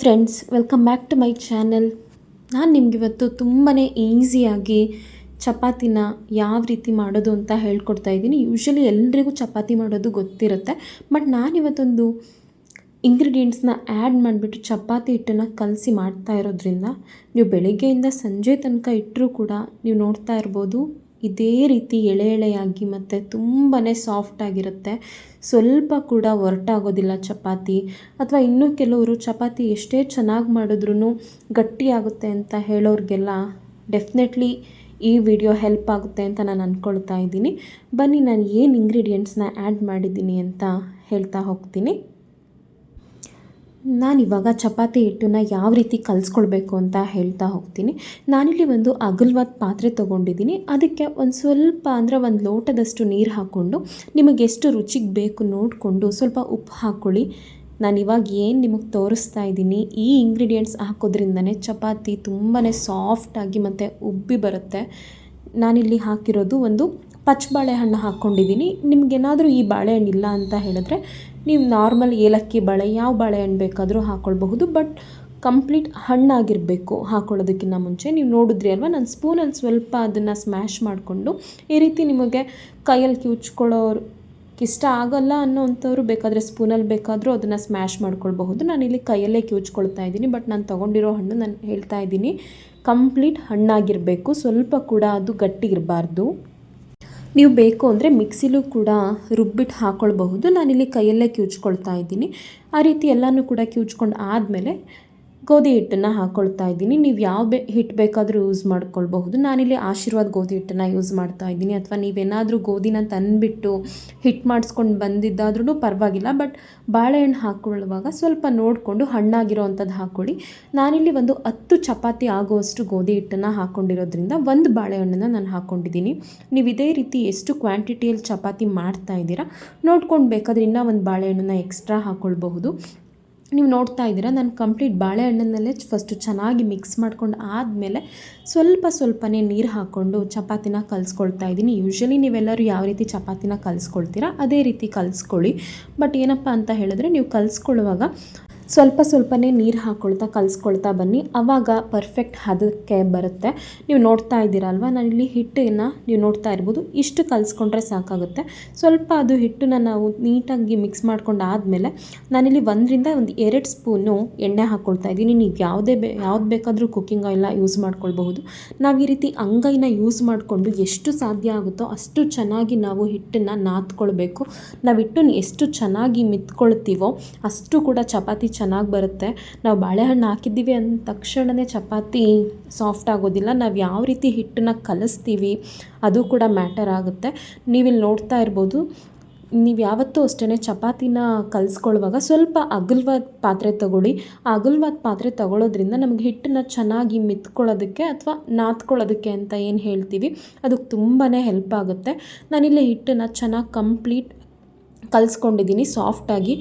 Friends welcome back to my channel ನಾನು ನಿಮಗಿವತ್ತು ತುಂಬಾ ಈಸಿಯಾಗಿ ಚಪಾತಿನ ಯಾವ ರೀತಿ ಮಾಡೋದು ಅಂತ ಹೇಳ್ಕೊಡ್ತಾ ಇದ್ದೀನಿ. ಯೂಶ್ವಲಿ ಎಲ್ರಿಗೂ ಚಪಾತಿ ಮಾಡೋದು ಗೊತ್ತಿರುತ್ತೆ ಬಟ್ ನಾನಿವತ್ತೊಂದು ಇಂಗ್ರೀಡಿಯೆಂಟ್ಸ್ನ ಆ್ಯಡ್ ಮಾಡಿಬಿಟ್ಟು ಚಪಾತಿ ಹಿಟ್ಟನ್ನು ಕಲಸಿ ಮಾಡ್ತಾ ಇರೋದ್ರಿಂದ, ನೀವು ಬೆಳಗ್ಗೆಯಿಂದ ಸಂಜೆ ತನಕ ಇಟ್ಟರೂ ಕೂಡ ನೀವು ನೋಡ್ತಾ ಇರ್ಬೋದು. ಇದೇ ರೀತಿ ಎಳೆ ಎಳೆಯಾಗಿ ಮತ್ತು ತುಂಬಾ ಸಾಫ್ಟಾಗಿರುತ್ತೆ ಸ್ವಲ್ಪ ಕೂಡ ಒರಟಾಗೋದಿಲ್ಲ ಚಪಾತಿ. ಅಥವಾ ಇನ್ನೂ ಕೆಲವರು ಚಪಾತಿ ಎಷ್ಟೇ ಚೆನ್ನಾಗಿ ಮಾಡಿದ್ರೂ ಗಟ್ಟಿಯಾಗುತ್ತೆ ಅಂತ ಹೇಳೋರಿಗೆಲ್ಲ ಡೆಫಿನೆಟ್ಲಿ ಈ ವಿಡಿಯೋ ಹೆಲ್ಪ್ ಆಗುತ್ತೆ ಅಂತ ನಾನು ಅಂದ್ಕೊಳ್ತಾ ಇದ್ದೀನಿ. ಬನ್ನಿ, ನಾನು ಏನು ಇಂಗ್ರೀಡಿಯೆಂಟ್ಸ್ನ ಆ್ಯಡ್ ಮಾಡಿದ್ದೀನಿ ಅಂತ ಹೇಳ್ತಾ ಹೋಗ್ತೀನಿ. ನಾನಿವಾಗ ಚಪಾತಿ ಹಿಟ್ಟನ್ನ ಯಾವ ರೀತಿ ಕಲಿಸ್ಕೊಳ್ಬೇಕು ಅಂತ ಹೇಳ್ತಾ ಹೋಗ್ತೀನಿ. ನಾನಿಲ್ಲಿ ಒಂದು ಅಗಲವಾದ ಪಾತ್ರೆ ತೊಗೊಂಡಿದ್ದೀನಿ. ಅದಕ್ಕೆ ಒಂದು ಸ್ವಲ್ಪ ಅಂದರೆ ಒಂದು ಲೋಟದಷ್ಟು ನೀರು ಹಾಕ್ಕೊಂಡು ನಿಮಗೆ ಎಷ್ಟು ರುಚಿಗೆ ಬೇಕು ನೋಡಿಕೊಂಡು ಸ್ವಲ್ಪ ಉಪ್ಪು ಹಾಕ್ಕೊಳ್ಳಿ ನಾನು ಇವಾಗ ಏನು ನಿಮಗೆ ತೋರಿಸ್ತಾ ಇದ್ದೀನಿ, ಈ ಇಂಗ್ರೀಡಿಯೆಂಟ್ಸ್ ಹಾಕೋದ್ರಿಂದನೇ ಚಪಾತಿ ತುಂಬಾ ಸಾಫ್ಟಾಗಿ ಮತ್ತು ಉಬ್ಬಿ ಬರುತ್ತೆ. ನಾನಿಲ್ಲಿ ಹಾಕಿರೋದು ಒಂದು ಪಚ್ಚ ಬಾಳೆಹಣ್ಣು ಹಾಕ್ಕೊಂಡಿದ್ದೀನಿ. ನಿಮಗೇನಾದರೂ ಈ ಬಾಳೆಹಣ್ಣು ಇಲ್ಲ ಅಂತ ಹೇಳಿದ್ರೆ ನೀವು ನಾರ್ಮಲ್ ಏಲಕ್ಕಿ ಬಾಳೆ, ಯಾವ ಬಾಳೆಹಣ್ಣು ಬೇಕಾದರೂ ಹಾಕ್ಕೊಳ್ಬಹುದು ಬಟ್ ಕಂಪ್ಲೀಟ್ ಹಣ್ಣಾಗಿರಬೇಕು ಹಾಕ್ಕೊಳ್ಳೋದಕ್ಕಿಂತ ಮುಂಚೆ. ನೀವು ನೋಡಿದ್ರಿ ಅಲ್ವಾ, ನಾನು ಸ್ಪೂನಲ್ಲಿ ಸ್ವಲ್ಪ ಅದನ್ನು ಸ್ಮ್ಯಾಶ್ ಮಾಡಿಕೊಂಡು ಈ ರೀತಿ ನಿಮಗೆ ಕೈಯಲ್ಲಿ ಕಿವುಚ್ಕೊಳ್ಳೋರು ಇಷ್ಟ ಆಗಲ್ಲ ಅನ್ನೋವಂಥವ್ರು ಬೇಕಾದರೆ ಸ್ಪೂನಲ್ಲಿ ಬೇಕಾದರೂ ಅದನ್ನು ಸ್ಮ್ಯಾಶ್ ಮಾಡ್ಕೊಳ್ಬಹುದು. ನಾನಿಲ್ಲಿ ಕೈಯಲ್ಲೇ ಕಿವುಚ್ಕೊಳ್ತಾ ಇದ್ದೀನಿ, ಬಟ್ ನಾನು ತೊಗೊಂಡಿರೋ ಹಣ್ಣು ನಾನು ಹೇಳ್ತಾ ಇದ್ದೀನಿ. ಕಂಪ್ಲೀಟ್ ಹಣ್ಣಾಗಿರಬೇಕು. ಸ್ವಲ್ಪ ಕೂಡ ಅದು ಗಟ್ಟಿಗಿರಬಾರ್ದು ನೀವು ಬೇಕು ಅಂದರೆ ಮಿಕ್ಸಿಲೂ ಕೂಡ ರುಬ್ಬಿಟ್ಟು ಹಾಕ್ಕೊಳ್ಬಹುದು ನಾನಿಲ್ಲಿ ಕೈಯಲ್ಲೇ ಕಿವುಚ್ಕೊಳ್ತಾ ಇದ್ದೀನಿ. ಆ ರೀತಿ ಎಲ್ಲನೂ ಕೂಡ ಕಿವುಚ್ಕೊಂಡು ಆದಮೇಲೆ ಗೋಧಿ ಹಿಟ್ಟನ್ನು ಹಾಕ್ಕೊಳ್ತಾ ಇದ್ದೀನಿ. ನೀವು ಯಾವ ಬೇ ಹಿಟ್ಟು ಬೇಕಾದರೂ ಯೂಸ್ ಮಾಡ್ಕೊಳ್ಬಹುದು. ನಾನಿಲ್ಲಿ ಆಶೀರ್ವಾದ ಗೋಧಿ ಹಿಟ್ಟನ್ನು ಯೂಸ್ ಮಾಡ್ತಾ ಇದ್ದೀನಿ. ಅಥವಾ ನೀವೇನಾದರೂ ಗೋಧಿನ ತಂದುಬಿಟ್ಟು ಹಿಟ್ಟು ಮಾಡಿಸ್ಕೊಂಡು ಬಂದಿದ್ದಾದ್ರೂ ಪರವಾಗಿಲ್ಲ. ಬಟ್ ಬಾಳೆಹಣ್ಣು ಹಾಕ್ಕೊಳ್ಳುವಾಗ ಸ್ವಲ್ಪ ನೋಡಿಕೊಂಡು ಹಣ್ಣಾಗಿರೋ ಅಂಥದ್ದು ಹಾಕ್ಕೊಳ್ಳಿ ನಾನಿಲ್ಲಿ ಒಂದು ಹತ್ತು ಚಪಾತಿ ಆಗುವಷ್ಟು ಗೋಧಿ ಹಿಟ್ಟನ್ನು ಹಾಕ್ಕೊಂಡಿರೋದ್ರಿಂದ ಒಂದು ಬಾಳೆಹಣ್ಣನ್ನು ನಾನು ಹಾಕ್ಕೊಂಡಿದ್ದೀನಿ ನೀವು ಇದೇ ರೀತಿ ಎಷ್ಟು ಕ್ವಾಂಟಿಟಿಯಲ್ಲಿ ಚಪಾತಿ ಮಾಡ್ತಾ ಇದ್ದೀರಾ ನೋಡ್ಕೊಂಡು ಬೇಕಾದ್ರೆ ಇನ್ನೂ ಒಂದು ಬಾಳೆಹಣ್ಣನ್ನು ಎಕ್ಸ್ಟ್ರಾ ಹಾಕ್ಕೊಳ್ಬಹುದು ನೀವು ನೋಡ್ತಾ ಇದ್ದೀರಾ, ನಾನು ಕಂಪ್ಲೀಟ್ ಬಾಳೆಹಣ್ಣನ್ನಲ್ಲೇ ಫಸ್ಟು ಚೆನ್ನಾಗಿ ಮಿಕ್ಸ್ ಮಾಡ್ಕೊಂಡು ಆದಮೇಲೆ ಸ್ವಲ್ಪ ಸ್ವಲ್ಪನೇ ನೀರು ಹಾಕ್ಕೊಂಡು ಚಪಾತಿನ ಕಲಿಸ್ಕೊಳ್ತಾ ಇದ್ದೀನಿ. ಯೂಶ್ವಲಿ ನೀವೆಲ್ಲರೂ ಯಾವ ರೀತಿ ಚಪಾತಿನ ಕಲಿಸ್ಕೊಳ್ತೀರಾ, ಅದೇ ರೀತಿ ಕಲಿಸ್ಕೊಳ್ಳಿ. ಬಟ್ ಏನಪ್ಪ ಅಂತ ಹೇಳಿದ್ರೆ, ನೀವು ಕಲಿಸ್ಕೊಳ್ಳುವಾಗ ಸ್ವಲ್ಪ ಸ್ವಲ್ಪನೇ ನೀರು ಹಾಕ್ಕೊಳ್ತಾ ಕಲಿಸ್ಕೊಳ್ತಾ ಬನ್ನಿ. ಆವಾಗ ಪರ್ಫೆಕ್ಟ್ ಹದಕ್ಕೆ ಬರುತ್ತೆ. ನೀವು ನೋಡ್ತಾ ಇದ್ದೀರಲ್ವ? ನಾನಿಲ್ಲಿ ಹಿಟ್ಟನ್ನು ನೀವು ನೋಡ್ತಾ ಇರ್ಬೋದು. ಇಷ್ಟು ಕಲಿಸ್ಕೊಂಡ್ರೆ ಸಾಕಾಗುತ್ತೆ. ಸ್ವಲ್ಪ ಅದು ಹಿಟ್ಟನ್ನ ನಾವು ನೀಟಾಗಿ ಮಿಕ್ಸ್ ಮಾಡ್ಕೊಂಡು ಆದಮೇಲೆ ನಾನಿಲ್ಲಿ ಒಂದರಿಂದ ಒಂದು ಎರಡು ಸ್ಪೂನು ಎಣ್ಣೆ ಹಾಕ್ಕೊಳ್ತಾ ಇದ್ದೀನಿ. ನೀವು ಯಾವುದೇ ಬೇ, ಯಾವ್ದು ಬೇಕಾದರೂ ಕುಕ್ಕಿಂಗ್ ಆಯಿಲ್ನ ಯೂಸ್ ಮಾಡ್ಕೊಳ್ಬಹುದು. ನಾವು ಈ ರೀತಿ ಅಂಗೈನ ಯೂಸ್ ಮಾಡಿಕೊಂಡು ಎಷ್ಟು ಸಾಧ್ಯ ಆಗುತ್ತೋ ಅಷ್ಟು ಚೆನ್ನಾಗಿ ನಾವು ಹಿಟ್ಟನ್ನು ನಾದ್ಕೊಳ್ಬೇಕು. ನಾವು ಹಿಟ್ಟನ್ನು ಎಷ್ಟು ಚೆನ್ನಾಗಿ ಮಿತ್ಕೊಳ್ತೀವೋ ಅಷ್ಟು ಕೂಡ ಚಪಾತಿ ಚೆನ್ನಾಗಿ ಬರುತ್ತೆ. ನಾವು ಬಾಳೆಹಣ್ಣು ಹಾಕಿದ್ದೀವಿ ಅಂದ ತಕ್ಷಣವೇ ಚಪಾತಿ ಸಾಫ್ಟ್ ಆಗೋದಿಲ್ಲ. ನಾವು ಯಾವ ರೀತಿ ಹಿಟ್ಟನ್ನ ಕಲಿಸ್ತೀವಿ ಅದು ಕೂಡ ಮ್ಯಾಟರ್ ಆಗುತ್ತೆ. ನೀವಿಲ್ಲಿ ನೋಡ್ತಾ ಇರ್ಬೋದು, ನೀವು ಯಾವತ್ತೂ ಅಷ್ಟೇ ಚಪಾತಿನ ಕಲಿಸ್ಕೊಳ್ಳುವಾಗ ಸ್ವಲ್ಪ ಅಗಲವಾದ ಪಾತ್ರೆ ತಗೊಳ್ಳಿ. ಆ ಅಗಲವಾದ ಪಾತ್ರೆ ತಗೊಳ್ಳೋದ್ರಿಂದ ನಮಗೆ ಹಿಟ್ಟನ್ನ ಚೆನ್ನಾಗಿ ಮಿತ್ಕೊಳ್ಳೋದಕ್ಕೆ ಅಥವಾ ನಾತ್ಕೊಳ್ಳೋದಕ್ಕೆ ಅಂತ ಏನು ಹೇಳ್ತೀವಿ ಅದಕ್ಕೆ ತುಂಬಾ ಹೆಲ್ಪ್ ಆಗುತ್ತೆ. ನಾನಿಲ್ಲಿ ಹಿಟ್ಟನ್ನು ಚೆನ್ನಾಗಿ ಕಂಪ್ಲೀಟ್ ಕಲಿಸ್ಕೊಂಡಿದ್ದೀನಿ ಸಾಫ್ಟಾಗಿ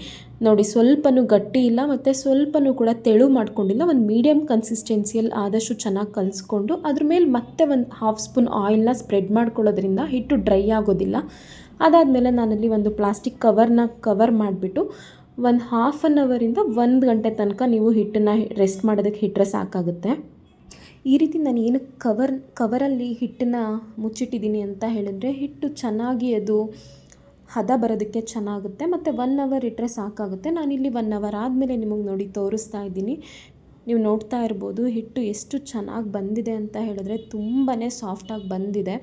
ನೋಡಿ, ಸ್ವಲ್ಪನೂ ಗಟ್ಟಿ ಇಲ್ಲ, ಮತ್ತು ಸ್ವಲ್ಪನೂ ಕೂಡ ತೆಳು ಮಾಡ್ಕೊಂಡಿಲ್ಲ. ಒಂದು ಮೀಡಿಯಮ್ ಕನ್ಸಿಸ್ಟೆನ್ಸಿಯಲ್ಲಿ ಆದಷ್ಟು ಚೆನ್ನಾಗಿ ಕಲಿಸ್ಕೊಂಡು, ಅದ್ರ ಮೇಲೆ ಮತ್ತೆ ಒಂದು ಹಾಫ್ ಸ್ಪೂನ್ ಆಯಿಲ್ನ ಸ್ಪ್ರೆಡ್ ಮಾಡ್ಕೊಳ್ಳೋದ್ರಿಂದ ಹಿಟ್ಟು ಡ್ರೈ ಆಗೋದಿಲ್ಲ. ಅದಾದಮೇಲೆ ನಾನಲ್ಲಿ ಒಂದು ಪ್ಲಾಸ್ಟಿಕ್ ಕವರ್ನ ಕವರ್ ಮಾಡಿಬಿಟ್ಟು, ಒಂದು ಹಾಫ್ ಆನ್ ಅವರಿಂದ ಒಂದು ಗಂಟೆ ತನಕ ನೀವು ಹಿಟ್ಟನ್ನು ರೆಸ್ಟ್ ಮಾಡೋದಕ್ಕೆ ಹಿಟ್ಟರೆ ಸಾಕಾಗುತ್ತೆ. ಈ ರೀತಿ ನಾನು ಏನು ಕವರ್ ಕವರಲ್ಲಿ ಹಿಟ್ಟನ್ನು ಮುಚ್ಚಿಟ್ಟಿದ್ದೀನಿ ಅಂತ ಹೇಳಿದ್ರೆ ಹಿಟ್ಟು ಚೆನ್ನಾಗಿ ಅದು ಹದ ಬರೋದಕ್ಕೆ ಚೆನ್ನಾಗುತ್ತೆ ಮತ್ತು ಒನ್ ಅವರ್ ಇಟ್ಟರೆ ಸಾಕಾಗುತ್ತೆ. ನಾನಿಲ್ಲಿ ಒನ್ ಅವರ್ ಆದಮೇಲೆ ನಿಮಗೆ ನೋಡಿ ತೋರಿಸ್ತಾ ಇದ್ದೀನಿ. ನೀವು ನೋಡ್ತಾ ಇರ್ಬೋದು, ಹಿಟ್ಟು ಎಷ್ಟು ಚೆನ್ನಾಗಿ ಬಂದಿದೆ ಅಂತ ಹೇಳಿದ್ರೆ ತುಂಬಾ ಸಾಫ್ಟಾಗಿ ಬಂದಿದೆ.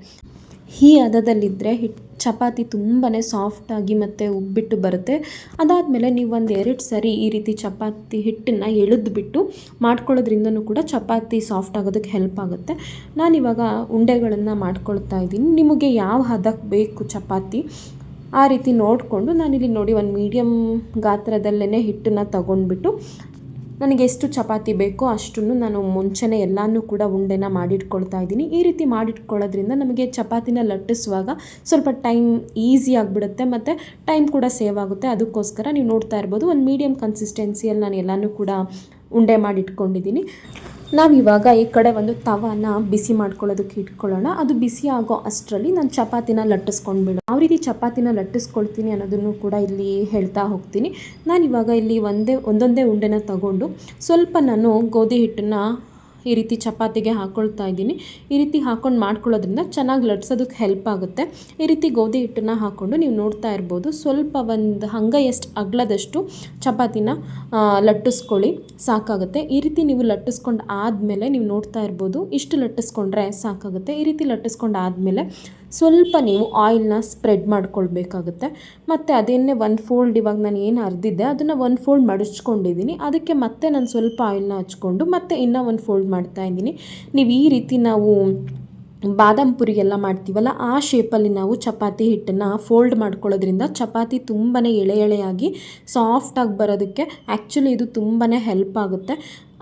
ಈ ಹದದಲ್ಲಿದ್ದರೆ ಹಿಟ್ಟು ಚಪಾತಿ ತುಂಬಾ ಸಾಫ್ಟಾಗಿ ಮತ್ತು ಉಬ್ಬಿಟ್ಟು ಬರುತ್ತೆ. ಅದಾದಮೇಲೆ ನೀವು ಒಂದು ಎರಡು ಸರಿ ಈ ರೀತಿ ಚಪಾತಿ ಹಿಟ್ಟನ್ನು ಎಳೆದ್ಬಿಟ್ಟು ಮಾಡ್ಕೊಳ್ಳೋದ್ರಿಂದನೂ ಕೂಡ ಚಪಾತಿ ಸಾಫ್ಟ್ ಆಗೋದಕ್ಕೆ ಹೆಲ್ಪ್ ಆಗುತ್ತೆ. ನಾನಿವಾಗ ಉಂಡೆಗಳನ್ನು ಮಾಡ್ಕೊಳ್ತಾ ಇದ್ದೀನಿ. ನಿಮಗೆ ಯಾವ ಹದಕ್ಕೆ ಬೇಕು ಚಪಾತಿ? ಆ ರೀತಿ ನೋಡಿಕೊಂಡು ನಾನಿಲ್ಲಿ ನೋಡಿ ಒಂದು ಮೀಡಿಯಮ್ ಗಾತ್ರದಲ್ಲೇ ಹಿಟ್ಟನ್ನು ತಗೊಂಡ್ಬಿಟ್ಟು ನನಗೆ ಎಷ್ಟು ಚಪಾತಿ ಬೇಕೋ ಅಷ್ಟನ್ನು ನಾನು ಮುಂಚೆನೇ ಎಲ್ಲನೂ ಕೂಡ ಉಂಡೆನ ಮಾಡಿಟ್ಕೊಳ್ತಾ ಇದ್ದೀನಿ. ಈ ರೀತಿ ಮಾಡಿಟ್ಕೊಳ್ಳೋದ್ರಿಂದ ನಮಗೆ ಚಪಾತಿನ ಲಟ್ಟಿಸುವಾಗ ಸ್ವಲ್ಪ ಟೈಮ್ ಈಸಿ ಆಗಿಬಿಡುತ್ತೆ ಮತ್ತು ಟೈಮ್ ಕೂಡ ಸೇವ್ ಆಗುತ್ತೆ. ಅದಕ್ಕೋಸ್ಕರ ನೀವು ನೋಡ್ತಾ ಇರ್ಬೋದು ಒಂದು ಮೀಡಿಯಮ್ ಕನ್ಸಿಸ್ಟೆನ್ಸಿಯಲ್ಲಿ ನಾನು ಎಲ್ಲನೂ ಕೂಡ ಉಂಡೆ ಮಾಡಿಟ್ಕೊಂಡಿದ್ದೀನಿ. ನಾವಿವಾಗ ಈ ಕಡೆ ಒಂದು ತವಾನ ಬಿಸಿ ಮಾಡ್ಕೊಳ್ಳೋದಕ್ಕೆ ಇಟ್ಕೊಳ್ಳೋಣ. ಅದು ಬಿಸಿ ಆಗೋ ಅಷ್ಟರಲ್ಲಿ ನಾನು ಚಪಾತಿನ ಲಟ್ಟಿಸ್ಕೊಂಡ್ಬಿಡು ಯಾವ ರೀತಿ ಚಪಾತಿನ ಲಟ್ಟಿಸ್ಕೊಳ್ತೀನಿ ಅನ್ನೋದನ್ನು ಕೂಡ ಇಲ್ಲಿ ಹೇಳ್ತಾ ಹೋಗ್ತೀನಿ. ನಾನು ಇವಾಗ ಇಲ್ಲಿ ಒಂದೇ, ಒಂದೊಂದೇ ಉಂಡೆನ ತಗೊಂಡು ಸ್ವಲ್ಪ ನಾನು ಗೋಧಿ ಹಿಟ್ಟನ್ನು ಈ ರೀತಿ ಚಪಾತಿಗೆ ಹಾಕ್ಕೊಳ್ತಾ ಇದ್ದೀನಿ. ಈ ರೀತಿ ಹಾಕ್ಕೊಂಡು ಮಾಡ್ಕೊಳ್ಳೋದ್ರಿಂದ ಚೆನ್ನಾಗಿ ಲಟ್ಸೋದಕ್ಕೆ ಹೆಲ್ಪ್ ಆಗುತ್ತೆ. ಈ ರೀತಿ ಗೋಧಿ ಹಿಟ್ಟನ್ನು ಹಾಕ್ಕೊಂಡು ನೀವು ನೋಡ್ತಾ ಇರ್ಬೋದು. ಸ್ವಲ್ಪ ಒಂದು ಹಂಗ ಎಷ್ಟು ಅಗ್ಲದಷ್ಟು ಚಪಾತಿನ ಲಟ್ಟಿಸ್ಕೊಳ್ಳಿ, ಸಾಕಾಗುತ್ತೆ. ಈ ರೀತಿ ನೀವು ಲಟ್ಟಿಸ್ಕೊಂಡು ಆದಮೇಲೆ ನೀವು ನೋಡ್ತಾ ಇರ್ಬೋದು. ಇಷ್ಟು ಲಟ್ಟಿಸ್ಕೊಂಡ್ರೆ ಸಾಕಾಗುತ್ತೆ. ಈ ರೀತಿ ಲಟ್ಟಿಸ್ಕೊಂಡು ಆದಮೇಲೆ ಸ್ವಲ್ಪ ನೀವು ಆಯಿಲ್ನ ಸ್ಪ್ರೆಡ್ ಮಾಡ್ಕೊಳ್ಬೇಕಾಗುತ್ತೆ. ಮತ್ತು ಅದನ್ನೇ ಒನ್ ಫೋಲ್ಡ್ ಇವಾಗ ನಾನು ಏನು ಅರ್ದಿದ್ದೆ ಅದನ್ನು ಒನ್ ಫೋಲ್ಡ್ ಮಡಚ್ಕೊಂಡಿದ್ದೀನಿ. ಅದಕ್ಕೆ ಮತ್ತೆ ನಾನು ಸ್ವಲ್ಪ ಆಯಿಲ್ನ ಹಚ್ಕೊಂಡು ಮತ್ತೆ ಇನ್ನೂ ಒಂದು ಫೋಲ್ಡ್ ಮಾಡ್ತಾ ಇದ್ದೀನಿ. ನೀವು ಈ ರೀತಿ ನಾವು ಬಾದಾಮ್ ಪುರಿ ಎಲ್ಲ ಮಾಡ್ತೀವಲ್ಲ, ಆ ಶೇಪಲ್ಲಿ ನಾವು ಚಪಾತಿ ಹಿಟ್ಟನ್ನು ಫೋಲ್ಡ್ ಮಾಡ್ಕೊಳ್ಳೋದ್ರಿಂದ ಚಪಾತಿ ತುಂಬಾ ಎಳೆ ಎಳೆಯಾಗಿ ಸಾಫ್ಟಾಗಿ ಬರೋದಕ್ಕೆ ಆ್ಯಕ್ಚುಲಿ ಇದು ತುಂಬಾ ಹೆಲ್ಪ್ ಆಗುತ್ತೆ.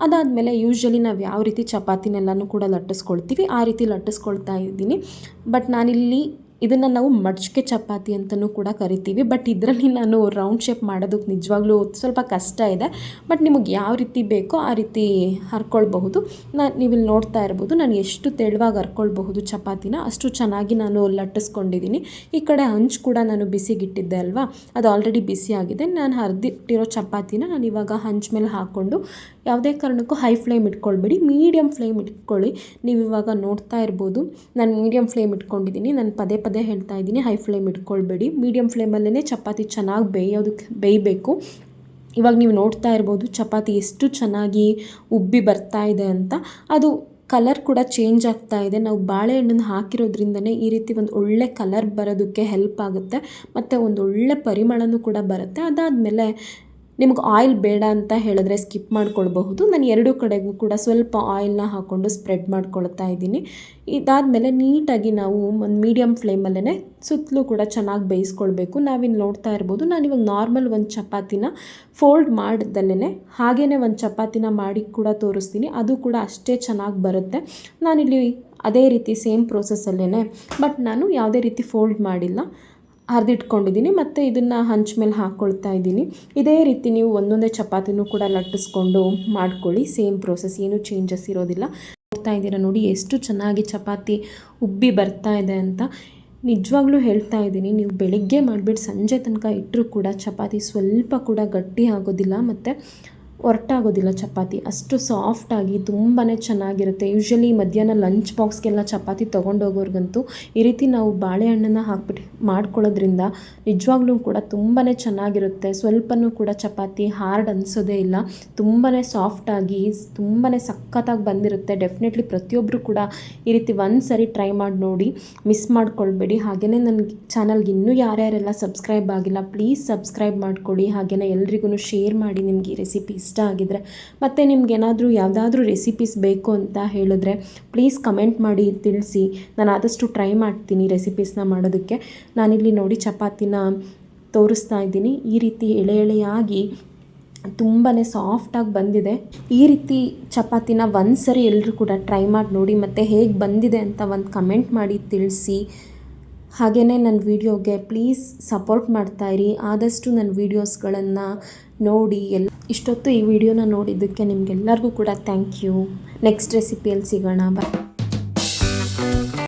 ಅದಾದಮೇಲೆ ಯೂಶ್ವಲಿ ನಾವು ಯಾವ ರೀತಿ ಚಪಾತಿನೆಲ್ಲನೂ ಕೂಡ ಲಟ್ಟಿಸ್ಕೊಳ್ತೀವಿ, ಆ ರೀತಿ ಲಟ್ಟಿಸ್ಕೊಳ್ತಾ ಇದ್ದೀನಿ. ಬಟ್ ನಾನಿಲ್ಲಿ ಇದನ್ನು ನಾವು ಮಡ್ಚಿಕೆ ಚಪಾತಿ ಅಂತಲೂ ಕೂಡ ಕರಿತೀವಿ. ಬಟ್ ಇದರಲ್ಲಿ ನಾನು ರೌಂಡ್ ಶೇಪ್ ಮಾಡೋದಕ್ಕೆ ನಿಜವಾಗ್ಲೂ ಸ್ವಲ್ಪ ಕಷ್ಟ ಇದೆ. ಬಟ್ ನಿಮಗೆ ಯಾವ ರೀತಿ ಬೇಕೋ ಆ ರೀತಿ ಹರ್ಕೊಳ್ಬಹುದು. ನಾನು ನೀವಿಲ್ಲಿ ನೋಡ್ತಾ ಇರ್ಬೋದು, ನಾನು ಎಷ್ಟು ತೆಳುವಾಗಿ ಹರ್ಕೊಳ್ಬಹುದು ಚಪಾತಿನ, ಅಷ್ಟು ಚೆನ್ನಾಗಿ ನಾನು ಲಟ್ಟಿಸ್ಕೊಂಡಿದ್ದೀನಿ. ಈ ಕಡೆ ಹಂಚು ಕೂಡ ನಾನು ಬಿಸಿಗಿಟ್ಟಿದ್ದೆ ಅಲ್ವಾ? ಅದು ಆಲ್ರೆಡಿ ಬಿಸಿ ಆಗಿದೆ ನಾನು ಹರಿದಿಟ್ಟಿರೋ ಚಪಾತಿನ ನಾನು ಇವಾಗ ಹಂಚ್ ಮೇಲೆ ಹಾಕ್ಕೊಂಡು ಯಾವುದೇ ಕಾರಣಕ್ಕೂ ಹೈ ಫ್ಲೇಮ್ ಇಟ್ಕೊಳ್ಬೇಡಿ ಮೀಡಿಯಮ್ ಫ್ಲೇಮ್ ಇಟ್ಕೊಳ್ಳಿ. ನೀವು ಇವಾಗ ನೋಡ್ತಾ ಇರ್ಬೋದು, ನಾನು ಮೀಡಿಯಮ್ ಫ್ಲೇಮ್ ಇಟ್ಕೊಂಡಿದ್ದೀನಿ, ನಾನು ಪದೇ ಪದೇ ಹೇಳ್ತಾ ಇದ್ದೀನಿ ಹೈ ಫ್ಲೇಮ್ ಇಟ್ಕೊಳ್ಬೇಡಿ. ಮೀಡಿಯಮ್ ಫ್ಲೇಮಲ್ಲೇ ಚಪಾತಿ ಚೆನ್ನಾಗಿ ಬೇಯೋದಕ್ಕೆ ಬೇಯಬೇಕು. ಇವಾಗ ನೀವು ನೋಡ್ತಾ ಇರ್ಬೋದು, ಚಪಾತಿ ಎಷ್ಟು ಚೆನ್ನಾಗಿ ಉಬ್ಬಿ ಬರ್ತಾ ಇದೆ ಅಂತ. ಅದು ಕಲರ್ ಕೂಡ ಚೇಂಜ್ ಆಗ್ತಾ ಇದೆ. ನಾವು ಬಾಳೆಹಣ್ಣನ್ನು ಹಾಕಿರೋದ್ರಿಂದನೇ ಈ ರೀತಿ ಒಂದು ಒಳ್ಳೆ ಕಲರ್ ಬರೋದಕ್ಕೆ ಹೆಲ್ಪ್ ಆಗುತ್ತೆ. ಮತ್ತು ಒಂದು ಒಳ್ಳೆ ಪರಿಮಳನೂ ಕೂಡ ಬರುತ್ತೆ. ಅದಾದಮೇಲೆ ನಿಮ್ಗೆ ಆಯಿಲ್ ಬೇಡ ಅಂತ ಹೇಳಿದ್ರೆ ಸ್ಕಿಪ್ ಮಾಡ್ಕೊಳ್ಬಹುದು. ನಾನು ಎರಡೂ ಕಡೆಗೂ ಕೂಡ ಸ್ವಲ್ಪ ಆಯಿಲ್ನ ಹಾಕ್ಕೊಂಡು ಸ್ಪ್ರೆಡ್ ಮಾಡ್ಕೊಳ್ತಾ ಇದ್ದೀನಿ. ಇದಾದಮೇಲೆ ನೀಟಾಗಿ ನಾವು ಒಂದು ಮೀಡಿಯಮ್ ಫ್ಲೇಮಲ್ಲೇ ಸುತ್ತಲೂ ಕೂಡ ಚೆನ್ನಾಗಿ ಬೇಯಿಸ್ಕೊಳ್ಬೇಕು. ನಾವಿನ್ನು ನೋಡ್ತಾ ಇರ್ಬೋದು ನಾನಿವಾಗ ನಾರ್ಮಲ್ ಒಂದು ಚಪಾತಿನ ಫೋಲ್ಡ್ ಮಾಡಿದಲ್ಲೇ ಹಾಗೇ ಒಂದು ಚಪಾತಿನ ಮಾಡಿ ಕೂಡ ತೋರಿಸ್ತೀನಿ. ಅದು ಕೂಡ ಅಷ್ಟೇ ಚೆನ್ನಾಗಿ ಬರುತ್ತೆ. ನಾನಿಲ್ಲಿ ಅದೇ ರೀತಿ ಸೇಮ್ ಪ್ರೋಸೆಸ್ಸಲ್ಲೇ ಬಟ್ ನಾನು ಯಾವುದೇ ರೀತಿ ಫೋಲ್ಡ್ ಮಾಡಿಲ್ಲ. ಹರಿದಿಟ್ಕೊಂಡಿದ್ದೀನಿ ಮತ್ತು ಇದನ್ನು ಹಂಚ ಮೇಲೆ ಹಾಕ್ಕೊಳ್ತಾ ಇದ್ದೀನಿ. ಇದೇ ರೀತಿ ನೀವು ಒಂದೊಂದೇ ಚಪಾತಿನೂ ಕೂಡ ಲಟ್ಟಿಸ್ಕೊಂಡು ಮಾಡ್ಕೊಳ್ಳಿ. ಸೇಮ್ ಪ್ರೋಸೆಸ್, ಏನೂ ಚೇಂಜಸ್ ಇರೋದಿಲ್ಲ. ನೋಡ್ತಾ ಇದ್ದೀರಾ ನೋಡಿ, ಎಷ್ಟು ಚೆನ್ನಾಗಿ ಚಪಾತಿ ಉಬ್ಬಿ ಬರ್ತಾ ಇದೆ ಅಂತ. ನಿಜವಾಗ್ಲೂ ಹೇಳ್ತಾ ಇದ್ದೀನಿ, ನೀವು ಬೆಳಿಗ್ಗೆ ಮಾಡಿಬಿಟ್ಟು ಸಂಜೆ ತನಕ ಇಟ್ಟರೂ ಕೂಡ ಚಪಾತಿ ಸ್ವಲ್ಪ ಕೂಡ ಗಟ್ಟಿ ಆಗೋದಿಲ್ಲ. ಮತ್ತು ಒರಟಾಗೋದಿಲ್ಲ ಚಪಾತಿ. ಅಷ್ಟು ಸಾಫ್ಟಾಗಿ ತುಂಬಾ ಚೆನ್ನಾಗಿರುತ್ತೆ. ಯೂಶ್ವಲಿ ಮಧ್ಯಾಹ್ನ ಲಂಚ್ ಬಾಕ್ಸ್ಗೆಲ್ಲ ಚಪಾತಿ ತೊಗೊಂಡೋಗೋರ್ಗಂತೂ ಈ ರೀತಿ ನಾವು ಬಾಳೆಹಣ್ಣನ್ನು ಹಾಕ್ಬಿಟ್ಟು ಮಾಡ್ಕೊಳ್ಳೋದ್ರಿಂದ ನಿಜವಾಗ್ಲೂ ಕೂಡ ತುಂಬಾ ಚೆನ್ನಾಗಿರುತ್ತೆ. ಸ್ವಲ್ಪನೂ ಕೂಡ ಚಪಾತಿ ಹಾರ್ಡ್ ಅನಿಸೋದೇ ಇಲ್ಲ. ತುಂಬಾ ಸಾಫ್ಟಾಗಿ ತುಂಬಾ ಸಖತ್ತಾಗಿ ಬಂದಿರುತ್ತೆ. ಡೆಫಿನೆಟ್ಲಿ ಪ್ರತಿಯೊಬ್ಬರು ಕೂಡ ಈ ರೀತಿ ಒಂದು ಸರಿ ಟ್ರೈ ಮಾಡಿ ನೋಡಿ ಮಿಸ್ ಮಾಡ್ಕೊಳ್ಬೇಡಿ. ಹಾಗೆಯೇ ನನ್ನ ಚಾನಲ್ಗೆ ಇನ್ನೂ ಯಾರ್ಯಾರೆಲ್ಲ ಸಬ್ಸ್ಕ್ರೈಬ್ ಆಗಿಲ್ಲ ಪ್ಲೀಸ್ ಸಬ್ಸ್ಕ್ರೈಬ್ ಮಾಡ್ಕೊಳ್ಳಿ. ಹಾಗೆಯೇ ಎಲ್ರಿಗೂ ಶೇರ್ ಮಾಡಿ ನಿಮಗೆ ರೆಸಿಪೀಸ್ ರೆಸಿಪಿ ಇಷ್ಟ ಆಗಿದ್ರೆ. ಮತ್ತು ನಿಮಗೇನಾದರೂ ಯಾವುದಾದ್ರೂ ರೆಸಿಪೀಸ್ ಬೇಕು ಅಂತ ಹೇಳಿದ್ರೆ ಪ್ಲೀಸ್ ಕಮೆಂಟ್ ಮಾಡಿ ತಿಳಿಸಿ. ನಾನು ಆದಷ್ಟು ಟ್ರೈ ಮಾಡ್ತೀನಿ ರೆಸಿಪೀಸ್ನ ಮಾಡೋದಕ್ಕೆ. ನಾನಿಲ್ಲಿ ನೋಡಿ ಚಪಾತಿನ ತೋರಿಸ್ತಾ ಇದ್ದೀನಿ. ಈ ರೀತಿ ಎಳೆ ಎಳೆಯಾಗಿ ತುಂಬಾ ಸಾಫ್ಟಾಗಿ ಬಂದಿದೆ. ಈ ರೀತಿ ಚಪಾತಿನ ಒಂದು ಸರಿ ಎಲ್ಲರೂ ಕೂಡ ಟ್ರೈ ಮಾಡಿ ನೋಡಿ ಮತ್ತು ಹೇಗೆ ಬಂದಿದೆ ಅಂತ ಒಂದು ಕಮೆಂಟ್ ಮಾಡಿ ತಿಳಿಸಿ. ಹಾಗೆಯೇ ನನ್ನ ವೀಡಿಯೋಗೆ ಪ್ಲೀಸ್ ಸಪೋರ್ಟ್ ಮಾಡ್ತಾಯಿರಿ ಆದಷ್ಟು ನನ್ನ ವೀಡಿಯೋಸ್ಗಳನ್ನು ನೋಡಿ ಎಲ್ ಇಷ್ಟೊತ್ತು ಈ ವಿಡಿಯೋನ ನೋಡಿದ್ದಕ್ಕೆ ನಿಮಗೆಲ್ಲರಿಗೂ ಕೂಡ ಥ್ಯಾಂಕ್ ಯು ನೆಕ್ಸ್ಟ್ ರೆಸಿಪಿಯಲ್ಲಿ ಸಿಗೋಣ. ಬಾಯ್